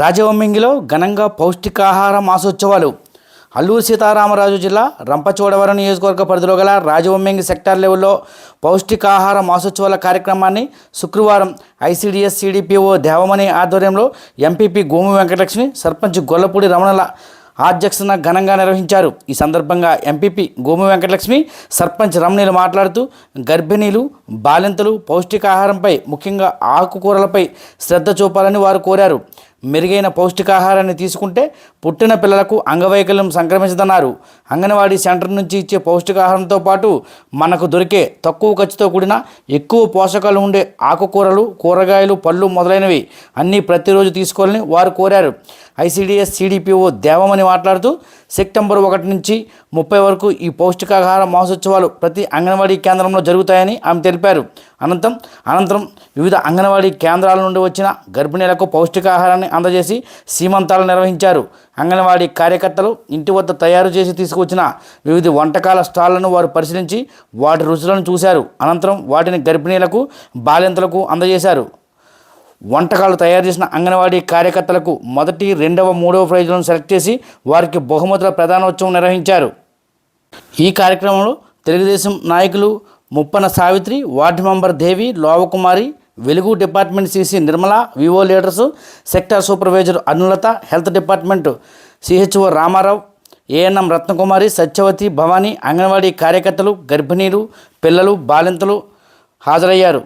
రాజవొమ్మింగిలో ఘనంగా పౌష్టికాహార మాసోత్సవాలు. అల్లూరు సీతారామరాజు జిల్లా రంపచోడవరం నియోజకవర్గ పరిధిలో గల రాజవొమ్మింగి సెక్టార్ లెవెల్లో పౌష్టికాహార మాసోత్సవాల కార్యక్రమాన్ని శుక్రవారం ఐసీడీఎస్ సిడిపిఓ దేవమణి ఆధ్వర్యంలో ఎంపీపీ గోము వెంకటలక్ష్మి సర్పంచ్ గొల్లపూడి రమణల అధ్యక్షతన ఘనంగా నిర్వహించారు. ఈ సందర్భంగా ఎంపీపీ గోము వెంకటలక్ష్మి సర్పంచ్ రమణీలు మాట్లాడుతూ గర్భిణీలు బాలింతలు పౌష్టికాహారంపై ముఖ్యంగా ఆకుకూరలపై శ్రద్ధ చూపాలని వారు కోరారు. మెరుగైన పౌష్టికాహారాన్ని తీసుకుంటే పుట్టిన పిల్లలకు అంగవైకల్యం సంక్రమించదన్నారు. అంగన్వాడీ సెంటర్ నుంచి ఇచ్చే పౌష్టికాహారంతో పాటు మనకు దొరికే తక్కువ ఖర్చుతో కూడిన ఎక్కువ పోషకాలు ఉండే ఆకుకూరలు కూరగాయలు పళ్ళు మొదలైనవి అన్నీ ప్రతిరోజు తీసుకోవాలని వారు కోరారు. ఐసీడీఎస్ సీడీపీఓ దేవమని మాట్లాడుతూ సెప్టెంబర్ ఒకటి నుంచి ముప్పై వరకు ఈ పౌష్టికాహార మహోత్సవాలు ప్రతి అంగన్వాడీ కేంద్రంలో జరుగుతాయని ఆమె తెలిపారు. అనంతరం అనంతరం వివిధ అంగన్వాడీ కేంద్రాల నుండి వచ్చిన గర్భిణీలకు పౌష్టికాహారాన్ని అందజేసి సీమంతాలు నిర్వహించారు. అంగన్వాడీ కార్యకర్తలు ఇంటి వద్ద తయారు చేసి తీసుకువచ్చిన వివిధ వంటకాల స్టాళ్ళను వారు పరిశీలించి వాటి రుచులను చూశారు. అనంతరం వాటిని గర్భిణీలకు బాలింతలకు అందజేశారు. వంటకాలు తయారు చేసిన అంగన్వాడీ కార్యకర్తలకు మొదటి రెండవ మూడవ ప్రైజులను సెలెక్ట్ చేసి వారికి బహుమతుల ప్రధానోత్సవం నిర్వహించారు. ఈ కార్యక్రమంలో తెలుగుదేశం నాయకులు Muppana Savitri ward member Devi Lovakumari Velugu department CC Nirmala VO leaders sector supervisor Anulatha health department CHO Ramarao ANM Ratnakumari Satyavathi Bhavani anganwadi కార్యకర్తలు గర్భిణీలు పిల్లలు బాలింతలు హాజరయ్యారు.